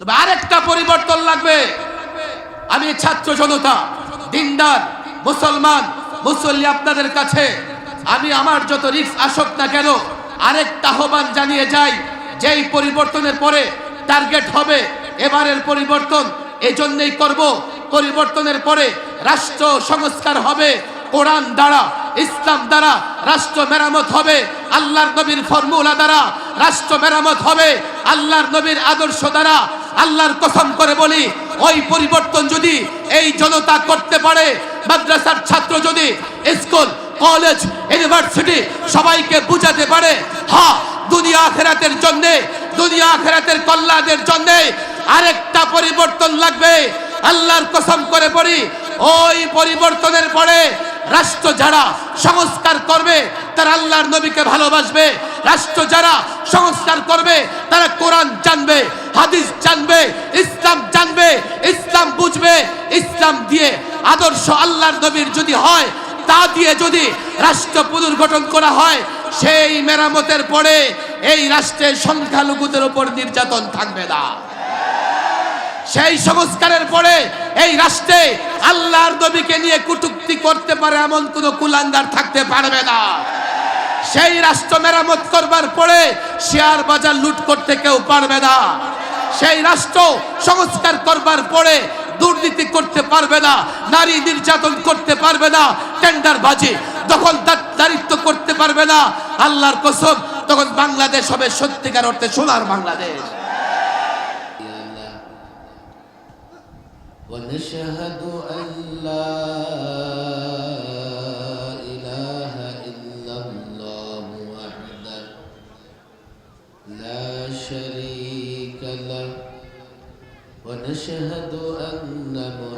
তবে আরেকটা পরিবর্তন লাগবে। আমি ছাত্র জনতা, দিনদার, মুসলমান, মুসল্লি আপনাদের কাছে, আমি আমার যত রিস্ক আসক না কেন, আরেকটা আহ্বান জানিয়ে যাই, যেই পরিবর্তনের পরে টার্গেট হবে, এবারের পরিবর্তন এই জন্যই করব, পরিবর্তনের পরে রাষ্ট্র সংস্কার হবে, কোরআন দ্বারা, ইসলাম দ্বারা রাষ্ট্র মেরামত হবে, আল্লাহর নবীর ফর্মুলা দ্বারা রাষ্ট্র মেরামত হবে, আল্লাহর নবীর আদর্শ দ্বারা আল্লাহর কসম করে বলি, ওই পরিবর্তন যদি এই জনতা করতে পারে, মাদ্রাসার ছাত্র যদি, স্কুল, কলেজ, ইউনিভার্সিটি সবাইকে বুঝাতে পারে হ্যাঁ দুনিয়া আখেরাতের জন্যে, দুনিয়া আখেরাতের কল্যাণের জন্য আরেকটা পরিবর্তন লাগবে। আল্লাহর কসম করে পড়ি, ওই পরিবর্তনের পরে রাষ্ট্র যারা সংস্কার করবে, তারা আল্লাহর নবীকে ভালোবাসবে। রাষ্ট্র যারা সংস্কার করবে, তারা কোরআন জানবে, হাদিস জানবে, ইসলাম জানবে, ইসলাম বুঝবে, ইসলাম দিয়ে আদর্শ আল্লাহর নবীর যদি হয়, তা দিয়ে যদি রাষ্ট্র পুনর্গঠন করা হয়, সেই মেরামতের পরে এই রাষ্ট্রের সংখ্যালঘুদের উপর নির্যাতন থাকবে না। সেই সংস্কারের পরে এই রাষ্ট্রে আল্লাহর নবীকে নিয়ে কুটুক্তি করতে পারে এমন কোন কুলাঙ্গার থাকতে পারবে না। সেই রাষ্ট্র মেরামত করবার পরে শেয়ার বাজার লুট করতে কেউ পারবে না সেই রাষ্ট্র সংস্কার করবার পরে দুর্নীতি করতে পারবে না নারী নির্যাতন করতে পারবে না টেন্ডার বাজি দখল দারিত্ব করতে পারবে না আল্লাহর কসম তখন বাংলাদেশ হবে সত্যিকার অর্থে সোনার বাংলাদেশ ونشهد أن لا أشهد أن محمد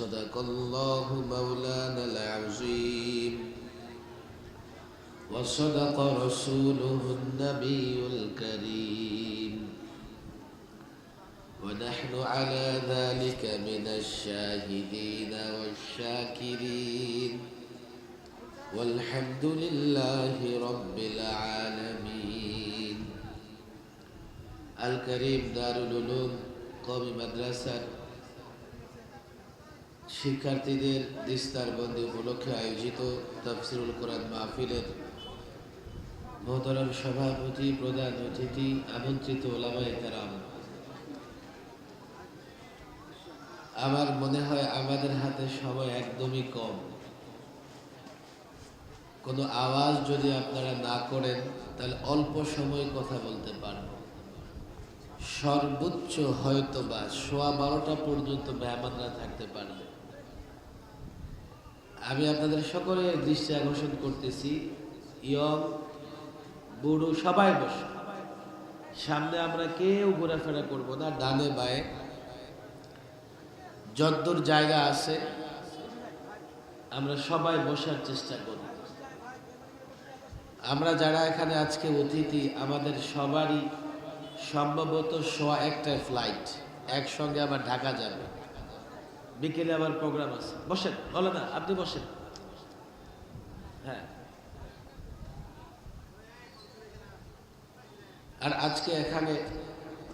صدق الله مولانا العظيم. وصدق رسوله النبي الكريم. ونحن على ذلك من الشاهدين والشاكرين. والحمد لله رب العالمين. الكريم دار العلوم قوم مدرسة শিক্ষার্থীদের দিস্তার বন্দি উপলক্ষে আয়োজিত তফসিরুল কোরআন মাহফিলের মহতরম সভাপতি প্রধান অতিথি, আমন্ত্রিত ওলামায় তারাম আমার মনে হয় আমাদের হাতে সময় একদমই কম। কোনো আওয়াজ যদি আপনারা না করেন, তাহলে অল্প সময় কথা বলতে পারব। সর্বোচ্চ হয়তো বা সোয়া বারোটা পর্যন্ত মেহমানরা থাকতে পারবে আমি আপনাদের সকলের দৃষ্টি আকর্ষণ করতেছি। ইয়ং, বুড়ো, সবাই বসে। সামনে আমরা কেউ ঘোরাফেরা করব না, ডানে বায়ে। যদ্দূর জায়গা আছে, আমরা সবাই বসার চেষ্টা করব। আমরা যারা এখানে আজকে অতিথি, আমাদের সবারই সম্ভবত সোয়া একটায় ফ্লাইট একসঙ্গে আবার ঢাকা যাবে। বিকেলে আবার প্রোগ্রাম আছে। বসেন বলে না, আপনি বসেন। হ্যাঁ। আর আজকে এখানে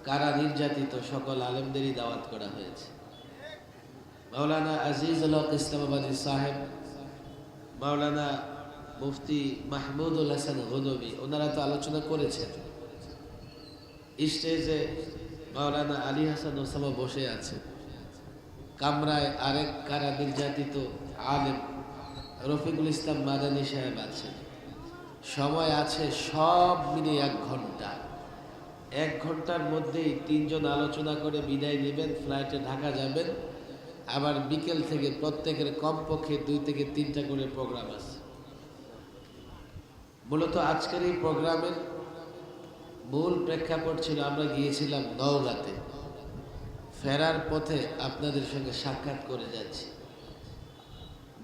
কারা নির্যাতিত, সকল আলেমদেরই দাওয়াত করা হয়েছে। মাওলানা আজিজ হক ইসলামাবাদী সাহেব, মাওলানা মুফতি মাহমুদুল হাসান গনবী ওনারা তো আলোচনা করেছেন। স্টেজে মাওলানা আলী হাসান ওসামা বসে আছে কামরায় আরেক কারা নির্যাতিত আলেম রফিকুল ইসলাম মাদানী সাহেব আছেন। সময় আছে সব মিলে এক ঘণ্টা। এক ঘণ্টার মধ্যেই তিনজন আলোচনা করে বিদায় নেবেন, ফ্লাইটে ঢাকা যাবেন। আবার বিকেল থেকে প্রত্যেকের কমপক্ষে দুই থেকে তিনটা করে প্রোগ্রাম আছে। মূলত আজকের এই প্রোগ্রামের মূল প্রেক্ষাপট ছিল আমরা গিয়েছিলাম নওগাঁতে। ফেরার পথে আপনাদের সঙ্গে সাক্ষাৎ করে যাচ্ছি।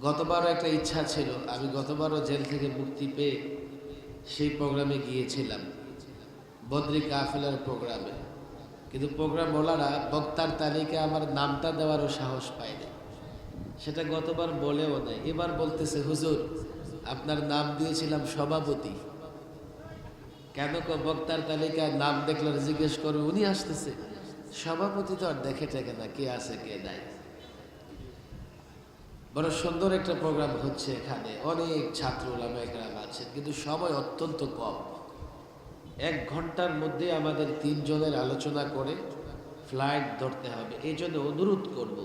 গতবারও একটা ইচ্ছা ছিল, আমি গতবারও জেল থেকে মুক্তি পেয়ে সেই প্রোগ্রামে গিয়েছিলাম, বদ্রি কাফেলার প্রোগ্রামে। কিন্তু প্রোগ্রাম ওলারা বক্তার তালিকায় আমার নামটা দেওয়ারও সাহস পায়নি। সেটা গতবার বলেও নাই, এবার বলতেছে, হুজুর, আপনার নাম দিয়েছিলাম সভাপতি। কেন বক্তার তালিকায় নাম দেখলে জিজ্ঞেস করবে উনি আসতেছে। সভাপতি তো আর দেখে টেকে না কে আছে, কে নাই। বড় সুন্দর একটা প্রোগ্রাম হচ্ছে এখানে। অনেক ছাত্র ওলামাইকরাম আছেন, কিন্তু সময় অত্যন্ত কম। এক ঘণ্টার মধ্যে আমাদের তিনজনের আলোচনা করে ফ্লাইট ধরতে হবে। এই জন্য অনুরোধ করব,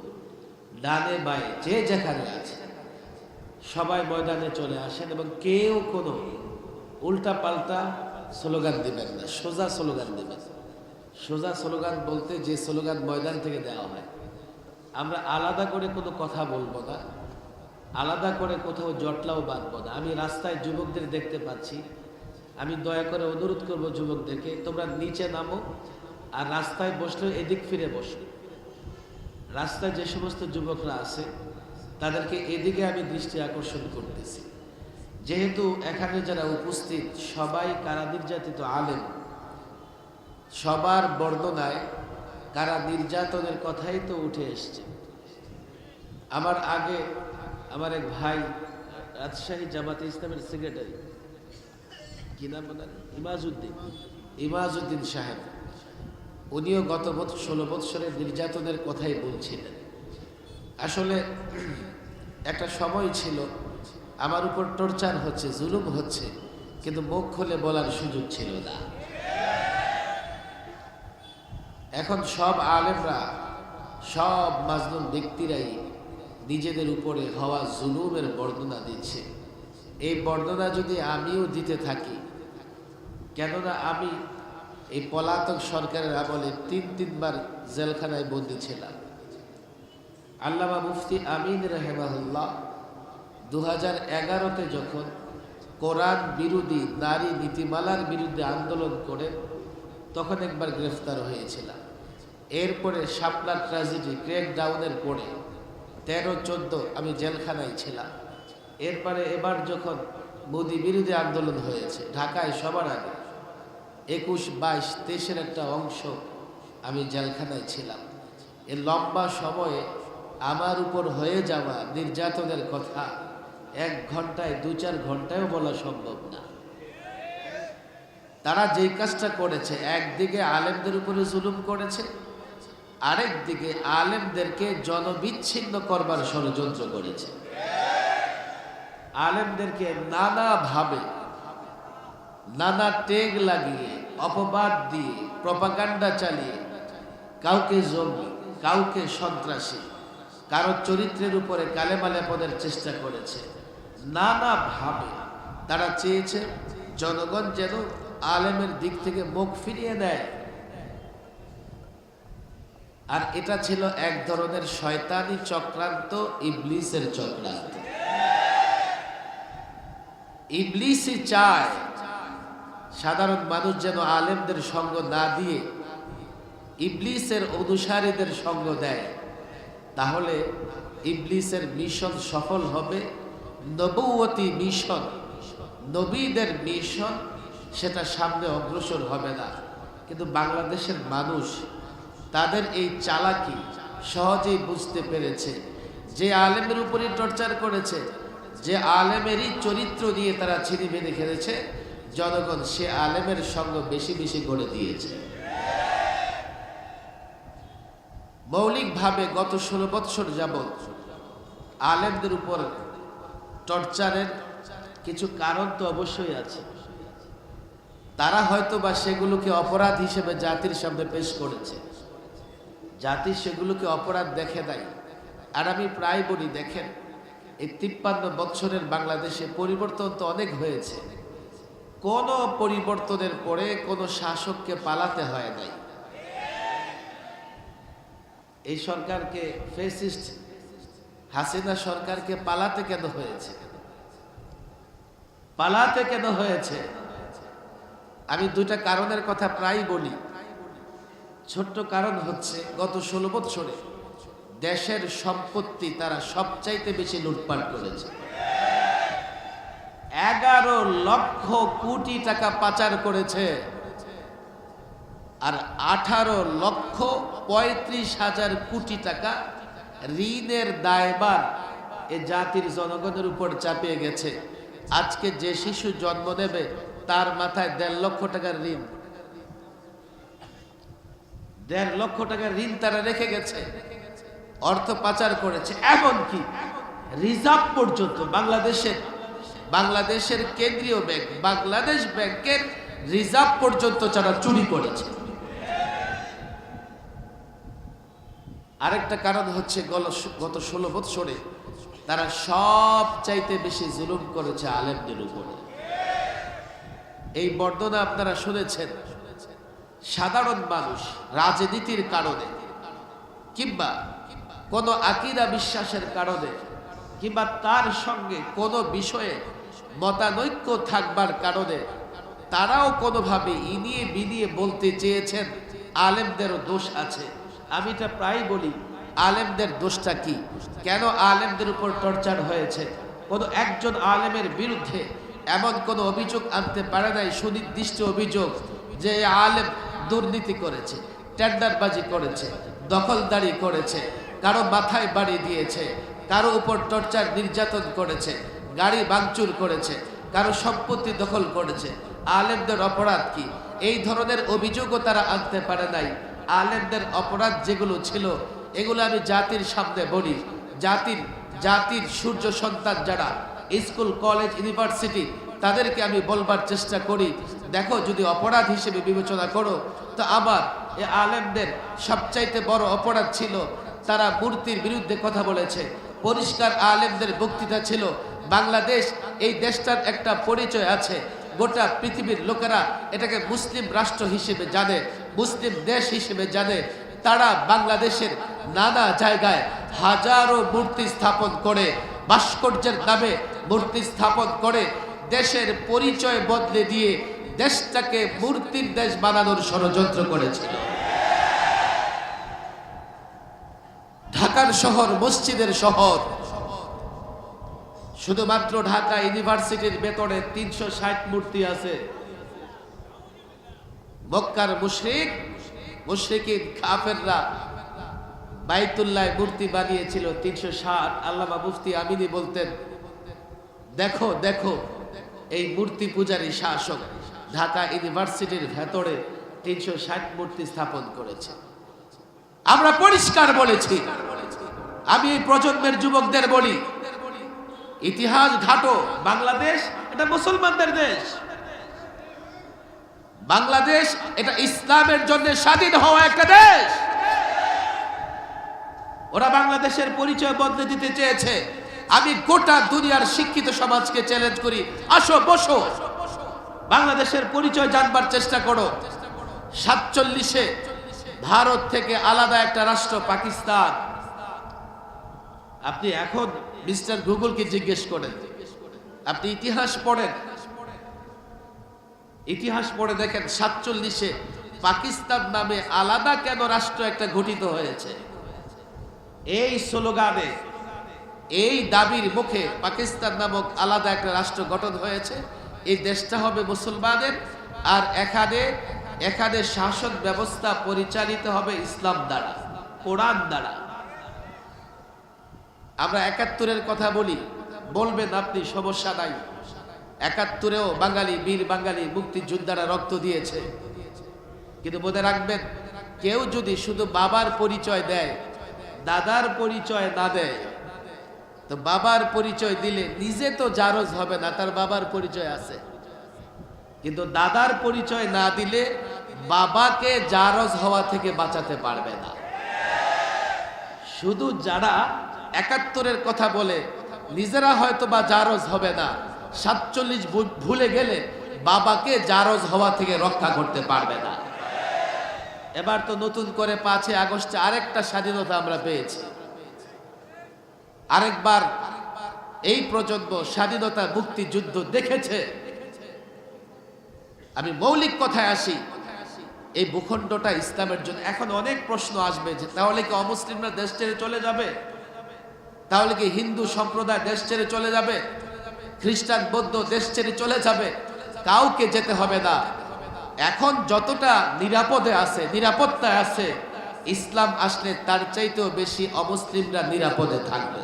ডানে বায়ে, যে যেখানে আছে সবাই ময়দানে চলে আসেন এবং কেউ কোনো উল্টা পাল্টা স্লোগান দিবেন না, সোজা স্লোগান দিবেন। সোজা স্লোগান বলতে যে স্লোগান ময়দান থেকে দেওয়া হয়। আমরা আলাদা করে কোনো কথা বলব না, আলাদা করে কোথাও জটলাও বাঁধবো না। আমি রাস্তায় যুবকদের দেখতে পাচ্ছি। আমি দয়া করে অনুরোধ করব যুবকদেরকে, তোমরা নিচে নামো আর রাস্তায় বসলে এদিক ফিরে বসো। রাস্তায় যে সমস্ত যুবকরা আছে, তাদেরকে এদিকে আমি দৃষ্টি আকর্ষণ করতেছি। যেহেতু এখানে যারা উপস্থিত, সবাই কারা তো আলেম সবার বর্ণনায় কারা নির্যাতনের কথাই তো উঠে এসছে। আমার আগে আমার এক ভাই রাজশাহী জামাতে ইসলামের সেক্রেটারি কি নাম ওনার? ইমাজউদ্দিন। ইমাজউদ্দিন সাহেব। উনিও গত বছর ষোলো বৎসরের নির্যাতনের কথাই বলছিলেন। আসলে একটা সময় ছিল, আমার উপর টর্চার হচ্ছে, জুলুম হচ্ছে, কিন্তু মুখ খুলে বলার সুযোগ ছিল না। এখন সব আলেমরা, সব মাজলুম ব্যক্তিরাই নিজেদের উপরে হওয়া জুলুমের বর্ণনা দিচ্ছে। এই বর্ণনা যদি আমিও দিতে থাকি, কেননা আমি এই পলাতক সরকারের আমলে তিন, তিনবার জেলখানায় বন্দি ছিলাম। আল্লামা মুফতি আমিন রহেমাহুল্লাহ দু হাজার এগারোতে যখন কোরআন বিরোধী নারী নীতিমালার বিরুদ্ধে আন্দোলন করে তখন একবার গ্রেফতার হয়েছিলাম। এরপরে শাপলার ট্র্যাজেডি ক্রেক ডাউনের পরে তেরো, চোদ্দ আমি জেলখানায় ছিলাম। এরপরে এবার যখন মোদি বিরোধী আন্দোলন হয়েছে, ঢাকায় সবার আগে একুশ, বাইশ, তেইশের একটা অংশ আমি জেলখানায় ছিলাম। এ লম্বা সময়ে আমার উপর হয়ে যাওয়া নির্যাতনের কথা এক ঘন্টায় দু চার ঘন্টায়ও বলা সম্ভব না। তারা যেই কাজটা করেছে, একদিকে আলেমদের উপরে জুলুম করেছে আরেক দিকে আলেমদেরকে জনবিচ্ছিন্ন করবার ষড়যন্ত্র করেছে। আলেমদেরকে নানাভাবে নানা টেগ লাগিয়ে, অপবাদ দিয়ে, প্রপাগান্ডা চালিয়ে, কাউকে জঙ্গি, কাউকে সন্ত্রাসী, কারও চরিত্রের উপরে কালেমালে পদের চেষ্টা করেছে। নানাভাবে তারা চেয়েছে, জনগণ যেন আলেমের দিক থেকে মুখ ফিরিয়ে দেয়। আর এটা ছিল এক ধরনের শয়তানি চক্রান্ত, ইবলিসের চক্রান্ত। ইবলিসই চায় সাধারণ মানুষ যেন আলেমদের সঙ্গ না দিয়ে ইবলিসের অনুসারীদের সঙ্গ দেয়। তাহলে ইবলিসের মিশন সফল হবে। নবুয়তি মিশন, নবীদের মিশন সেটা সামনে অগ্রসর হবে না। কিন্তু বাংলাদেশের মানুষ তাদের এই চালাকি সহজেই বুঝতে পেরেছে। যে আলেমের উপরই টর্চার করেছে, যে আলেমেরই চরিত্র দিয়ে তারা ছিনি বেঁধে খেলেছে, জনগণ সে আলেমের সঙ্গ বেশি বেশি গড়ে দিয়েছে। মৌলিকভাবে গত ষোলো বৎসর যাবৎ আলেমদের উপর টর্চারের কিছু কারণ তো অবশ্যই আছে। তারা হয়তো বা সেগুলোকে অপরাধ হিসেবে জাতির সামনে পেশ করেছে। জাতি সেগুলোকে অপরাধ দেখে দেয় আর আমি প্রায় বলি, দেখেন, এই তিপ্পান্ন বৎসরের বাংলাদেশে পরিবর্তন তো অনেক হয়েছে। কোনো পরিবর্তনের পরে কোনো শাসককে পালাতে হয় নাই। এই সরকারকে, ফেসিস্ট হাসিনা সরকারকে পালাতে কেন হয়েছে? পালাতে কেন হয়েছে? আমি দুইটা কারণের কথা প্রায় বলি। ছোট্ট কারণ হচ্ছে, গত ষোলো বছরে দেশের সম্পত্তি তারা সবচাইতে বেশি লুটপাট করেছে। এগারো লক্ষ কোটি টাকা পাচার করেছে আর আঠারো লক্ষ পঁয়ত্রিশ হাজার কোটি টাকা ঋণের দায়বার এ জাতির জনগণের উপর চাপিয়ে গেছে। আজকে যে শিশু জন্ম নেবে তার মাথায় দেড় লক্ষ টাকার ঋণ। দেড় লক্ষ টাকার ঋণ তারা রেখে গেছে। অর্থ পাচার করেছে। এমনকি রিজার্ভ পর্যন্ত বাংলাদেশের বাংলাদেশের কেন্দ্রীয় ব্যাংক, বাংলাদেশ ব্যাংকের রিজার্ভ পর্যন্ত যারা চুরি করেছে। আরেকটা কারণ হচ্ছে গত ষোলো বৎসরে তারা সব চাইতে বেশি জুলুম করেছে আলেমদের উপরে। এই বর্ণনা আপনারা শুনেছেন। সাধারণ মানুষ রাজনীতির কারণে কিংবা কোনো আকিদা বিশ্বাসের কারণে কিংবা তার সঙ্গে কোনো বিষয়ে মতানৈক্য থাকবার কারণে তারাও কোনোভাবে ইনিয়ে বিনিয়ে বলতে চেয়েছেন আলেমদেরও দোষ আছে। আমি এটা প্রায় বলি, আলেমদের দোষটা কি? কেন আলেমদের উপর টর্চার হয়েছে? কোনো একজন আলেমের বিরুদ্ধে এমন কোনো অভিযোগ আনতে পারে নাই, সুনির্দিষ্ট অভিযোগ যে আলেম দুর্নীতি করেছে, টেন্ডারবাজি করেছে, দখলদারি করেছে, কারও মাথায় বাড়ি দিয়েছে, কারও উপর টর্চার নির্যাতন করেছে, গাড়ি ভাঙচুর করেছে, কারও সম্পত্তি দখল করেছে। আলেমদের অপরাধ কি? এই ধরনের অভিযোগও তারা আনতে পারে নাই। আলেমদের অপরাধ যেগুলো ছিল, এগুলো আমি জাতির সামনে বলি। জাতির জাতির সূর্য সন্তান যারা স্কুল, কলেজ, ইউনিভার্সিটি, তাদেরকে আমি বলবার চেষ্টা করি, দেখো যদি অপরাধ হিসেবে বিবেচনা করো, তো আবার এ আলেমদের সবচাইতে বড় অপরাধ ছিল, তারা মূর্তির বিরুদ্ধে কথা বলেছে। পরিষ্কার আলেমদের বক্তৃতা ছিল, বাংলাদেশ, এই দেশটার একটা পরিচয় আছে, গোটা পৃথিবীর লোকেরা এটাকে মুসলিম রাষ্ট্র হিসেবে জানে, মুসলিম দেশ হিসেবে জানে, তারা বাংলাদেশের নানা জায়গায় হাজারো মূর্তি স্থাপন করে। ভাস্কর্যের নামে মূর্তি স্থাপন করে দেশের পরিচয় বদলে দিয়ে দেশটাকে মূর্তির দেশ বানানোর ষড়যন্ত্র করেছিল। ঢাকার শহর, মসজিদের শহর। শুধুমাত্র ঢাকা ইউনিভার্সিটির ভেতরে তিনশো ষাট মূর্তি আছে। মক্কার মুশরিক, মুশরিকিন, কাফেররা বাইতুল্লাহ মূর্তি বানিয়েছিল তিনশো ষাট। আল্লামা মুফতি আমিনী বলতেন, দেখো দেখো, এই মূর্তি পূজারী শাসক ঢাকা ইউনিভার্সিটির ভেতরে তিনশো ষাট মূর্তি স্থাপন করেছে। আমরা পরিষ্কার বলেছি, আমি এই প্রজন্মের যুবকদের বলি, ইতিহাস ঘাটো, বাংলাদেশ এটা মুসলমানদের দেশ। বাংলাদেশ এটা ইসলামের জন্য স্বাধীন হওয়া একটা দেশ। ওরা বাংলাদেশের পরিচয় বদলে দিতে চেয়েছে। আমি গোটা দুনিয়ার শিক্ষিত সমাজকে চ্যালেঞ্জ করি। আসো, বসো। বাংলাদেশের পরিচয় জানবার চেষ্টা করো। সাতচল্লিশে ভারত থেকে আলাদা একটা রাষ্ট্র, পাকিস্তান। আপনি এখন মিস্টার গুগলকে জিজ্ঞেস করেন। আপনি ইতিহাস পড়েন। ইতিহাস পড়ে দেখেন সাতচল্লিশে পাকিস্তান নামে আলাদা কেন রাষ্ট্র একটা গঠিত হয়েছে? এই স্লোগানে, এই দাবির মুখে পাকিস্তান নামক আলাদা একটা রাষ্ট্র গঠন হয়েছে। এই দেশটা হবে মুসলমানের, আর এখানে এখানে শাসন ব্যবস্থা পরিচালিত হবে ইসলাম দ্বারা, কোরআন দ্বারা। আমরা একাত্তরের কথা বলি, বলবেন আপনি, সমস্যা নাই। একাত্তরেও বাঙালি, বীর বাঙালি মুক্তিযোদ্ধারা রক্ত দিয়েছে। কিন্তু মনে রাখবেন, কেউ যদি শুধু বাবার পরিচয় দেয় দাদার পরিচয় না দেয়। তো বাবার পরিচয় দিলে নিজে তো জারজ হবে না, তার বাবার পরিচয় আছে। কিন্তু দাদার পরিচয় না দিলে বাবাকে জারজ হওয়া থেকে বাঁচাতে পারবে না। শুধু যারা একাত্তরের কথা বলে, নিজেরা হয়তো বা জারজ হবে না, সাতচল্লিশ ভুলে গেলে বাবাকে জারজ হওয়া থেকে রক্ষা করতে পারবে না। এবার তো নতুন করে পাঁচই আগস্টে আরেকটা স্বাধীনতা আমরা পেয়েছি। আরেকবার এই প্রজন্ম স্বাধীনতা মুক্তিযুদ্ধ দেখেছে। আমি মৌলিক কথায় আসি, এই ভূখণ্ডটা ইসলামের জন্য। এখন অনেক প্রশ্ন আসবে যে, তাহলে কি অমুসলিমরা দেশ ছেড়ে চলে যাবে? তাহলে কি হিন্দু সম্প্রদায় দেশ ছেড়ে চলে যাবে? খ্রিস্টান, বৌদ্ধ দেশ ছেড়ে চলে যাবে? কাউকে যেতে হবে না। এখন যতটা নিরাপদে আছে, নিরাপত্তায় আছে, ইসলাম আসলে তার চাইতেও বেশি অমুসলিমরা নিরাপদে থাকবে।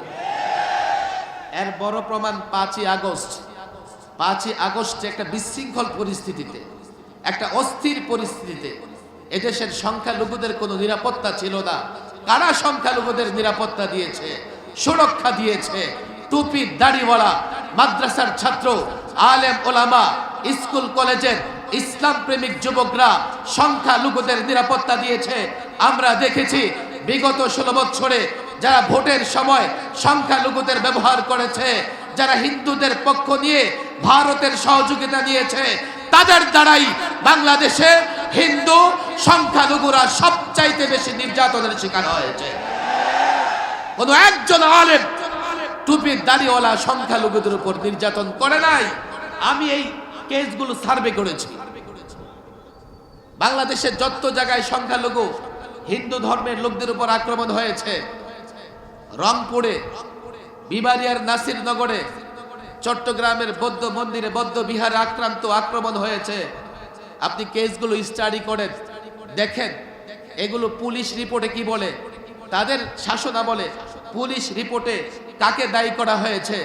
এর বড় প্রমাণ পাঁচই আগস্ট। পাঁচই আগস্টে একটা বিশৃঙ্খল পরিস্থিতিতে, একটা অস্থির পরিস্থিতিতে এদেশের সংখ্যালঘুদের কোনো নিরাপত্তা ছিল না। কারা সংখ্যালঘুদের নিরাপত্তা দিয়েছে, সুরক্ষা দিয়েছে? টুপি, দাড়িওয়ালা, মাদ্রাসার ছাত্র, আলেম, ওলামা, স্কুল, কলেজের ইসলাম প্রেমিক যুবকরা সংখ্যালঘুদের নিরাপত্তা দিয়েছে। আমরা দেখেছি বিগত ষোলো বছরে যারা ভোটের সময় সংখ্যালঘুদের ব্যবহার করেছে, যারা হিন্দুদের পক্ষ নিয়ে ভারতের সহযোগিতা নিয়েছে, তাদের দ্বারাই বাংলাদেশে হিন্দু সংখ্যালঘুরা সবচাইতে বেশি নির্যাতনের শিকার হয়েছে। কোন একজন আলেম টুপির দাড়িওয়ালা সংখ্যালঘুদের উপর নির্যাতন করে নাই। আমি এই কেসগুলো সার্ভে করেছি। বাংলাদেশের যত জায়গায় সংখ্যালঘু হিন্দু ধর্মের লোকদের উপর আক্রমণ হয়েছে, রংপুরে বিবারিয়ার নাসিরনগরে, চট্টগ্রামের বৌদ্ধ মন্দিরে বৌদ্ধ বিহারে আক্রান্ত আক্রমণ হয়েছে। আপনি কেসগুলো স্টাডি করেন, দেখেন, এগুলো পুলিশ রিপোর্টে কি বলে, তাদের শাসনা বলে পুলিশ রিপোর্টে কাকে দায়ী করা হয়েছে,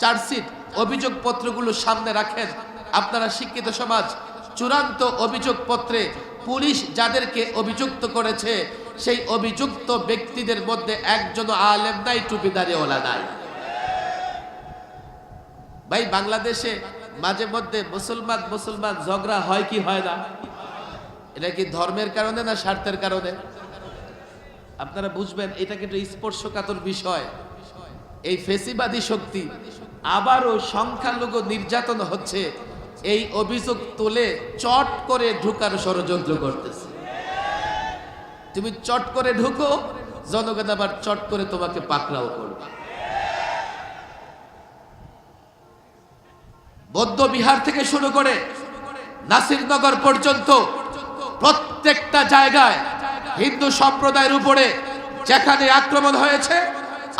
চার্জশিট অভিযোগ পত্রগুলো সামনে রাখেন আপনারা শিক্ষিত সমাজ, চূড়ান্ত অভিযোগ পত্রে পুলিশ যাদেরকে অভিযুক্ত করেছে, সেই অভিযুক্ত ব্যক্তিদের মধ্যে একজন আলেম নাই, টুপিদারিওয়ালা নাই। ভাই, বাংলাদেশে মাঝে মধ্যে মুসলমান মুসলমান ঝগড়া হয় কি হয় না? এটা কি ধর্মের কারণে না স্বার্থের কারণে? আপনারা বুঝবেন, এটা কিন্তু স্পর্শকাতর বিষয়। এই ফেসিবাদী শক্তি আবারও সংখ্যালঘু নির্যাতন হচ্ছে। এই অভিযোগ তুলে চট করে ঢুকার ষড়যন্ত্র করতেছে। তুমি চট করে ঢুকো, জনগণ আবার চট করে তোমাকে পাকড়াও করবে। বৌদ্ধ বিহার থেকে শুরু করে নাসিরনগর পর্যন্ত প্রত্যেকটা জায়গায় হিন্দু সম্প্রদায়ের উপরে যেখানে আক্রমণ হয়েছে,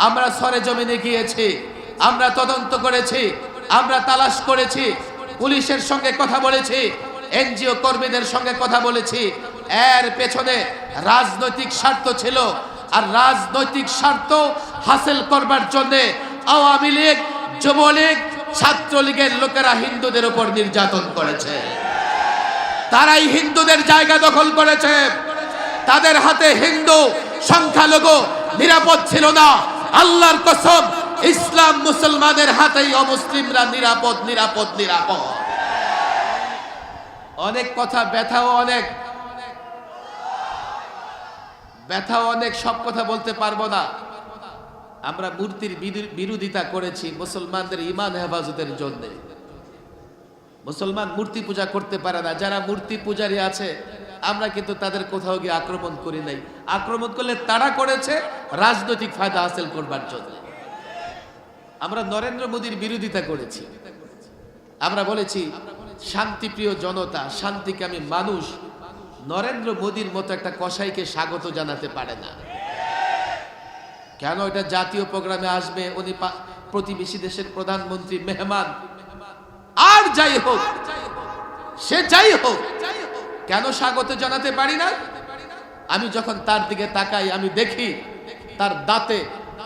আমরা সরে জমিনে গিয়েছি, আমরা তদন্ত করেছি, আমরা তালাশ করেছি পুলিশের সঙ্গে কথা বলেছি, এনজিও কর্মীদের সঙ্গে কথা বলেছি। এর পেছনে রাজনৈতিক স্বার্থ ছিল, আর রাজনৈতিক স্বার্থ হাসিল করবার জন্যে আওয়ামী লীগ, যুবলীগ, ছাত্রলীগের লোকেরা হিন্দুদের উপর নির্যাতন করেছে। তারাই হিন্দুদের জায়গা দখল করেছে। তাদের হাতে হিন্দু, সংখ্যালঘু, নিরাপদ ছিল না। আল্লাহর কসম ইসলাম মুসলমানের হাতেই অমুসলিমরা নিরাপদ নিরাপদ নিরাপদ। অনেক কথা, ব্যথাও অনেক। ব্যথাও অনেক, সব কথা বলতে পারব না। আমরা মূর্তির বিরোধিতা করেছি মুসলমানদের ইমান হেফাজতের জন্য। মুসলমান মূর্তি পূজা করতে পারে না। যারা মূর্তি পূজারী আছে, আমরা কিন্তু তাদের কোথাও গিয়ে আক্রমণ করি নাই। আক্রমণ করলে তারা করেছে, রাজনৈতিক ফায়দা হাসিল করবার জন্য। আমরা নরেন্দ্র মোদীর বিরোধিতা করেছি। আমরা বলেছি, শান্তিপ্রিয় জনতা, শান্তিকামী মানুষ নরেন্দ্র মোদীর মতো একটা কসাইকে স্বাগত জানাতে পারে না। কেন এটা জাতীয় প্রোগ্রামে আসবে? উনি প্রতিবেশী দেশের প্রধানমন্ত্রী মেহমান। আর যাই হোক, সে যাই হোক, কেন স্বাগত জানাতে পারি না? আমি যখন তার দিকে তাকাই, আমি দেখি তার দাঁতে,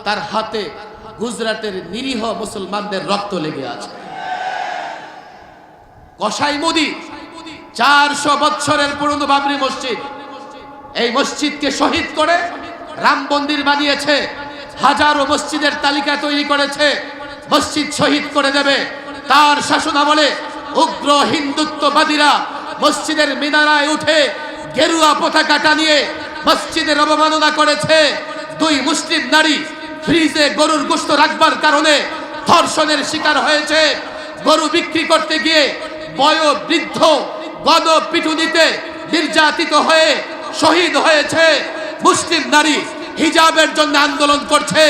তার হাতে গুজরাটের নিরীহ মুসলমানদের রক্ত লেগে আছে। কসাই মোদি চারশো বৎসরের পুরনো বাবরি মসজিদ, এই মসজিদকে শহীদ করে রাম মন্দির বানিয়েছে, হাজারো মসজিদের তালিকা তৈরি করেছে, মসজিদ শহীদ করে দেবে। তার শাসনামলে উগ্র হিন্দুত্ববাদীরা মসজিদের মিনারায় উঠে গেরুয়া পতাকা টানিয়ে মসজিদের অবমাননা করেছে। দুই মুসলিম নারী ফ্রিজে গরুর গোস্ত রাখবার কারণে ধর্ষণের শিকার হয়েছে। গরু বিক্রি করতে গিয়ে বয় বৃদ্ধ গণ পিটুনিতে নির্যাতিত হয়ে শহীদ হয়েছে। মুসলিম নারী হিজাবের জন্য আন্দোলন করছে।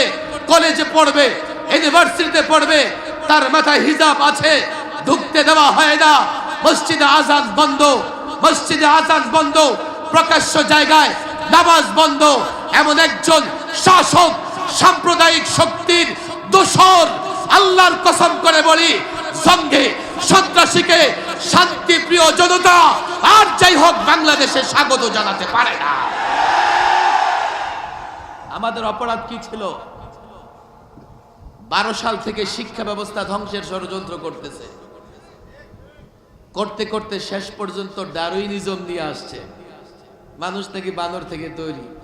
কলেজে পড়বে, ইউনিভার্সিটিতে পড়বে, তার মাথায় হিজাব আছে। ঢুকতে দেওয়া হয় না। মসজিদে আজান বন্ধ, মসজিদে আজান বন্ধ, প্রকাশ্য জায়গায় নামাজ বন্ধ। এমন একজন শাসক সাম্প্রদায়িক শক্তির দোষর আল্লাহর কসম করে বলি, সঙ্গে সন্ত্রাসীকে শান্তিপ্রিয় জনতা, আর যাই হোক বাংলাদেশে স্বাগত জানাতে পারে না। আমাদের অপরাধ কি ছিল? বারো সাল থেকে শিক্ষা ব্যবস্থা ধ্বংসের ষড়যন্ত্র করতেছে। করতে করতে শেষ পর্যন্ত ডারুইনিজম নিয়ে আসছে। মানুষ থেকে বানর থেকে তৈরি।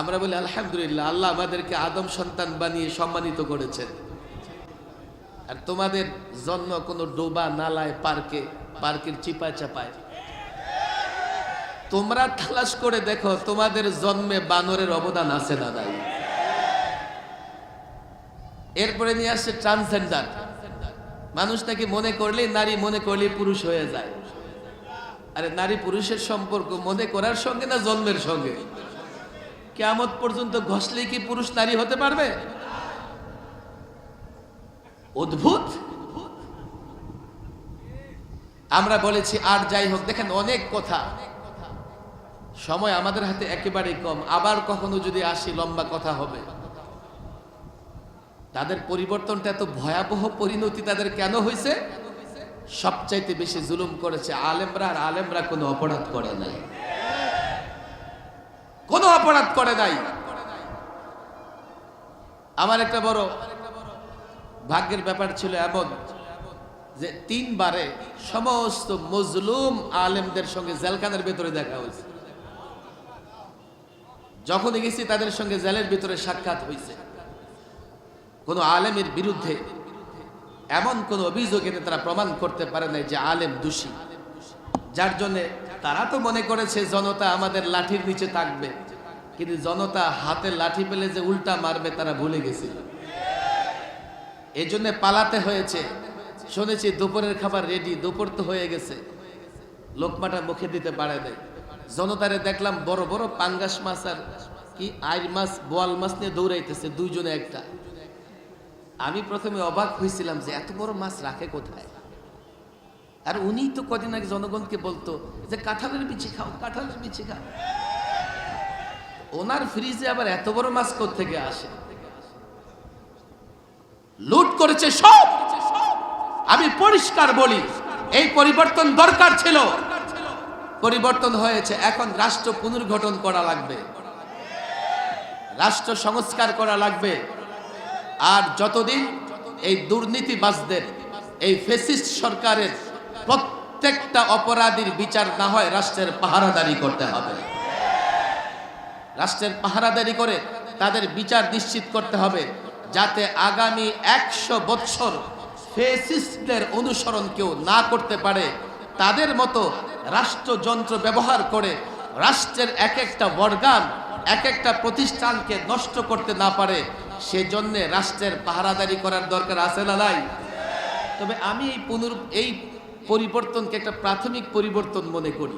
আমরা বলি, আলহামদুলিল্লাহ, আল্লাহ আমাদেরকে আদম সন্তান বানিয়ে সম্মানিত করেছেন। আর তোমাদের জন্ম কোনো ডোবা, নালায়, পার্কে, পার্কের চিপা চাপায়। তোমরা তালাশ করে দেখো, তোমাদের জন্মে বানরের অবদান আছে না নাই। এরপরে নিয়ে আসছে ট্রান্সজেন্ডার। মানুষ নাকি মনে করলেই নারী মনে করলেই পুরুষ হয়ে যায়। আরে নারী পুরুষের সম্পর্ক মনে করার সঙ্গে না জন্মের সঙ্গে? কেমত পর্যন্ত ঘষলেই কি পুরুষ নারী হতে পারবে? অদ্ভুত। আমরা বলেছি, আর যাই হোক, দেখেন অনেক কথা। সময় আমাদের হাতে একেবারেই কম। আবার কখনো যদি আসি, লম্বা কথা হবে। তাদের পরিবর্তনটা এত ভয়াবহ পরিণতি তাদের কেন হয়েছে? সবচাইতে বেশি জুলুম করেছে আলেমরা, আর আলেমরা কোনো অপরাধ করে নাই। কোনো অপরাধ করে নাই। আমার একটা বড় ভাগ্যের ব্যাপার ছিল এমন যে তিনবারে সমস্ত মজলুম আলেমদের সঙ্গে জেলখানের ভেতরে দেখা হয়েছে। যখন গেছি তাদের সঙ্গে জেলের ভিতরে সাক্ষাৎ হয়েছে। কোনো আলেমের বিরুদ্ধে এমন কোন অভিযোগ এনে তারা প্রমাণ করতে পারে নাই যে আলেম দোষী। যার জন্য তারা তো মনে করেছে জনতা আমাদের লাঠির নিচে থাকবে। কিন্তু জনতা হাতে লাঠি পেলে যে উল্টা মারবে, তারা ভুলে গেছিল এই জন্য পালাতে হয়েছে। শুনেছি দুপুরের খাবার রেডি দুপুর তো হয়ে গেছে। লোকমাটা মুখে দিতে পারে দেয় জনতারে দেখলাম বড় বড় পাঙ্গাস মাছ আর কি আইর মাছ, বোয়াল মাছ নিয়ে দৌড়াইতেছে দুইজনে একটা। আমি প্রথমে অবাক হয়েছিলাম যে এত বড় মাছ রাখে কোথায়? আর উনি তো কদিন আগে জনগণকে বলতো যে কাঁঠালের বিচি খাও, কাঁঠালের বিচি খাও। ওনার ফ্রিজে আবার এত বড় মাছ থেকে আসে? লুট করেছে সব। আমি পরিষ্কার বলি, এই পরিবর্তন দরকার ছিল। পরিবর্তন হয়েছে, এখন রাষ্ট্র পুনর্গঠন করা লাগবে। রাষ্ট্র সংস্কার করা লাগবে। আর যতদিন এই দুর্নীতিবাজদের, এই ফেসিস্ট সরকারের প্রত্যেকটা অপরাধীর বিচার না হয় রাষ্ট্রের পাহারাদারি করতে হবে। রাষ্ট্রের পাহারাদারি করে তাদের বিচার নিশ্চিত করতে হবে যাতে আগামী একশো বৎসর ফেসিস্টদের অনুসরণ কেউ না করতে পারে। তাদের মতো রাষ্ট্রযন্ত্র ব্যবহার করে রাষ্ট্রের এক একটা বর্গান এক একটা প্রতিষ্ঠানকে নষ্ট করতে না পারে, সেজন্যে রাষ্ট্রের পাহারাদারি করার দরকার আছে না নাই? তবে আমি এই পুনর এই পরিবর্তনকে একটা প্রাথমিক পরিবর্তন মনে করি।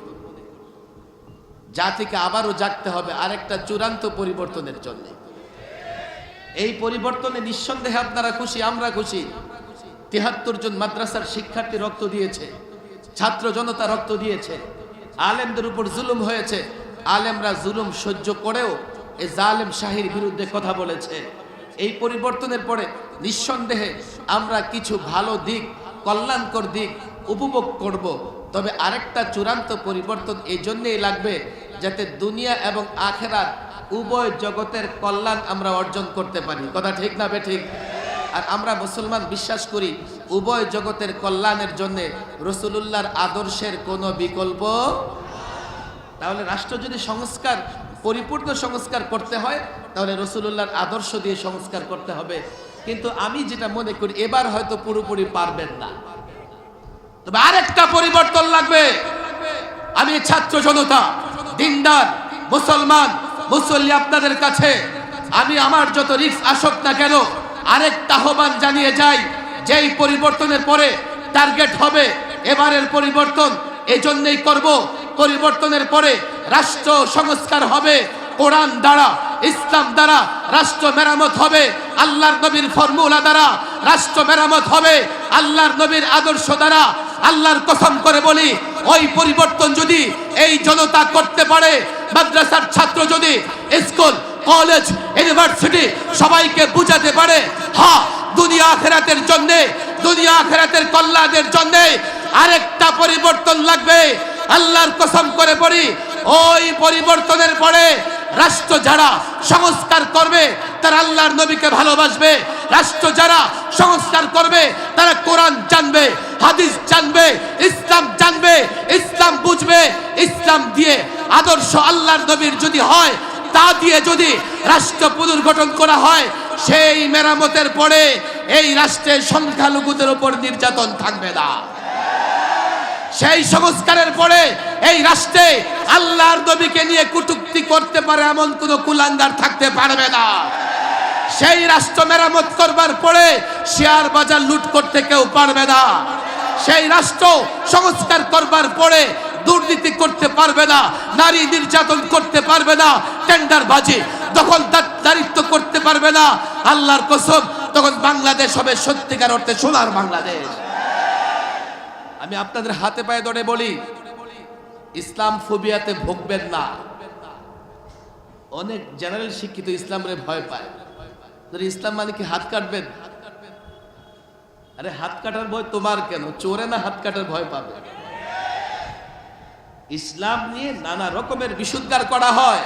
জাতিকে আবারও জাগতে হবে আরেকটা চূড়ান্ত পরিবর্তনের জন্য। এই পরিবর্তনে নিঃসন্দেহে আপনারা খুশি, আমরা খুশি। তিহাত্তর জন মাদ্রাসার শিক্ষার্থী রক্ত দিয়েছে, ছাত্র জনতা রক্ত দিয়েছে, আলেমদের উপর জুলুম হয়েছে, আলেমরা জুলুম সহ্য করেও এই জালেম শাহির বিরুদ্ধে কথা বলেছে। এই পরিবর্তনের পরে নিঃসন্দেহে আমরা কিছু ভালো দিক, কল্যাণকর দিক উপভোগ করব। তবে আরেকটা চূড়ান্ত পরিবর্তন এই জন্যেই লাগবে যাতে দুনিয়া এবং আখেরাত উভয় জগতের কল্যাণ আমরা অর্জন করতে পারি। কথা ঠিক না বে ঠিক? আর আমরা মুসলমান বিশ্বাস করি, উভয় জগতের কল্যাণের জন্যে রসুলুল্লাহর আদর্শের কোনো বিকল্প তাহলে রাষ্ট্র যদি সংস্কার, পরিপূর্ণ সংস্কার করতে হয়, তাহলে রসুলুল্লাহর আদর্শ দিয়ে সংস্কার করতে হবে। কিন্তু আমি যেটা মনে করি, এবার হয়তো পুরোপুরি পারবেন না। তবে আরেকটা পরিবর্তন লাগবে। আমি ছাত্র জনতা, দিনদার, মুসলমান, মুসল্লি আপনাদের কাছে, আমি আমার যত রিক্স আসক না কেন, আরেকটা আহ্বান জানিয়ে যাই, যেই পরিবর্তনের পরে টার্গেট হবে, এবারের পরিবর্তন এই জন্যই করব, পরিবর্তনের পরে রাষ্ট্র সংস্কার হবে, কোরআন দ্বারা, ইসলাম দ্বারা রাষ্ট্র মেরামত হবে, আল্লাহর নবীর ফর্মুলা দ্বারা রাষ্ট্র মেরামত হবে, আল্লাহর নবীর আদর্শ দ্বারা আল্লাহর কসম করে বলি, ওই পরিবর্তন যদি এই জনতা করতে পারে, মাদ্রাসার ছাত্র যদি, স্কুল, কলেজ, ইউনিভার্সিটি সবাইকে বুঝাতে পারে হ্যাঁ দুনিয়া আখেরাতের জন্য, দুনিয়া আখেরাতের কল্যাণের জন্য আরেকটা পরিবর্তন লাগবে। আল্লাহর কসম করে পড়ি, ওই পরিবর্তনের পরে রাষ্ট্র যারা সংস্কার করবে, তারা আল্লাহর নবীকে ভালোবাসবে। রাষ্ট্র যারা সংস্কার করবে, তারা কোরআন জানবে, হাদিস জানবে, ইসলাম জানবে, ইসলাম বুঝবে। ইসলাম দিয়ে আদর্শ আল্লাহর নবীর যদি হয়, তা দিয়ে যদি রাষ্ট্র পুনর্গঠন করা হয়, সেই মেরামতের পরে এই রাষ্ট্রের সংখ্যালঘুদের উপর নির্যাতন থাকবে না। সেই সংস্কারের পরে এই রাষ্ট্রে আল্লাহর নবীকে নিয়ে কুটুক্তি করতে পারে এমন কোন কুলাঙ্গার থাকতে পারবে না। সেই রাষ্ট্র মেরামত করবার পরে শেয়ার বাজার লুট করতে কেউ পারবে না। সেই রাষ্ট্র সংস্কার করবার পরে দুর্নীতি করতে পারবে না, নারী নির্যাতন করতে পারবে না টেন্ডার বাজি তখন দারিত্ব করতে পারবে না। আল্লাহর কসম, তখন বাংলাদেশ হবে সত্যিকার অর্থে সোনার বাংলাদেশ। আমি আপনাদের হাতে পায়ে ধরে বলি, ইসলাম ফোবিয়াতে ভুগবেন না। অনেক জেনারেল শিক্ষিত ইসলামরে ভয় পায়। ইসলাম মানে কি হাত কাটবেন? আরে হাত কাটার ভয় তোমার কেন? চোরে না হাত কাটার ভয় পাবে? ইসলাম নিয়ে নানা রকমের বিশুদ্ধার করা হয়।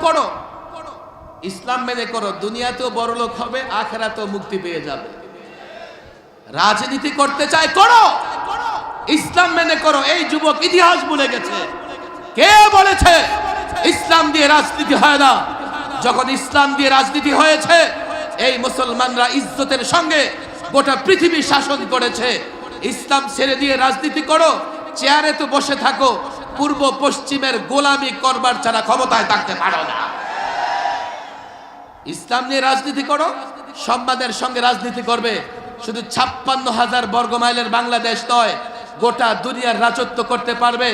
করো। ইসলাম মেনে করো, দুনিয়াতেও বড় লোক হবে, আখেরাতেও মুক্তি পেয়ে যাবে। রাজনীতি করতে চায়, করো। ইসলাম মেনে করো, এই যুবক ইতিহাস ভুলে গেছে। কে বলেছে, ইসলাম দিয়ে রাজনীতি হয় না? যখন ইসলাম দিয়ে রাজনীতি হয়েছে, এই মুসলমানরা ইজ্জতের সঙ্গে গোটা পৃথিবী শাসন করেছে। ইসলাম ছেড়ে দিয়ে রাজনীতি করো, চেয়ারে তো বসে থাকো, পূর্ব পশ্চিমের গোলামি করবার ছাড়া ক্ষমতায় থাকতে পারো না। ইসলাম নিয়ে রাজনীতি করো সম্মানের সঙ্গে রাজনীতি করবে শুধু ছাপ্পান্ন হাজার বর্গ মাইলের বাংলাদেশ নয়, গোটা দুনিয়ার রাজত্ব করতে পারবে।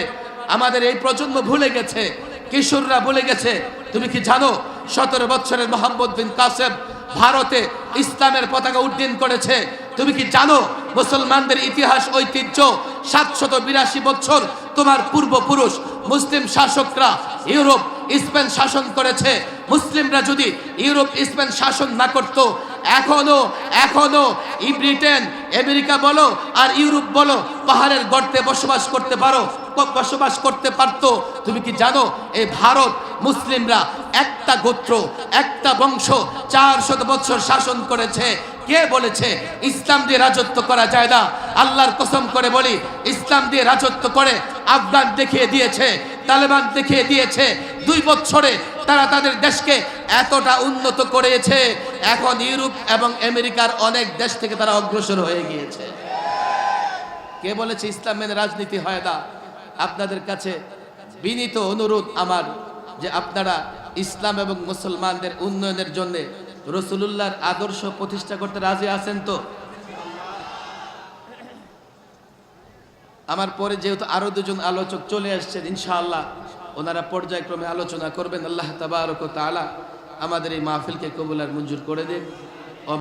আমাদের এই প্রজন্ম ভুলে গেছে, কিশোররা ভুলে গেছে। তুমি কি জানো, সতেরো বছরের মোহাম্মদ বিন কাসেম ভারতে ইসলামের পতাকা উড্ডীন করেছে। তুমি কি জানো, মুসলমানদের ইতিহাস ঐতিহ্য, সাতশত বিরাশি বছর তোমার পূর্বপুরুষ, মুসলিম শাসকরা ইউরোপ স্পেন শাসন করেছে। মুসলিমরা যদি ইউরোপ স্পেন শাসন না করত এখনও এখনও, ই ব্রিটেন, আমেরিকা বলো আর ইউরোপ বলো, পাহাড়ের গর্তে বসবাস করতে পারো বসবাস করতে পারতো। তুমি কি জানো, এই ভারত মুসলিমরা একটা গোত্র, একটা বংশ চারশত বছর শাসন করেছে। কে বলেছে, ইসলাম দিয়ে রাজত্ব করা যায় না? আল্লাহর কসম করে বলি, ইসলাম দিয়ে রাজত্ব করে আফগান দেখিয়ে দিয়েছে, তালেবান দেখিয়ে দিয়েছে। দুই বছরে তারা তাদের দেশকে এতটা উন্নত করেছে। এখন ইউরোপ এবং আমেরিকার অনেক দেশ থেকে তারা অগ্রসর হয়ে গিয়েছে। কে বলেছে, ইসলাম মেনে রাজনীতি হয় না? আপনাদের কাছে বিনীত অনুরোধ আমার যে আপনারা ইসলাম এবং মুসলমানদের উন্নয়নের জন্য রসুলুল্লাহর আদর্শ প্রতিষ্ঠা করতে রাজি আছেন তো? আমার পরে যেহেতু আরও দুজন আলোচক চলে আসছেন, ইনশাআল্লাহ ওনারা পর্যায়ক্রমে আলোচনা করবেন আল্লাহ তাবারক তালা আমাদের এই মাহফিলকে কবুলার মঞ্জুর করে দিন।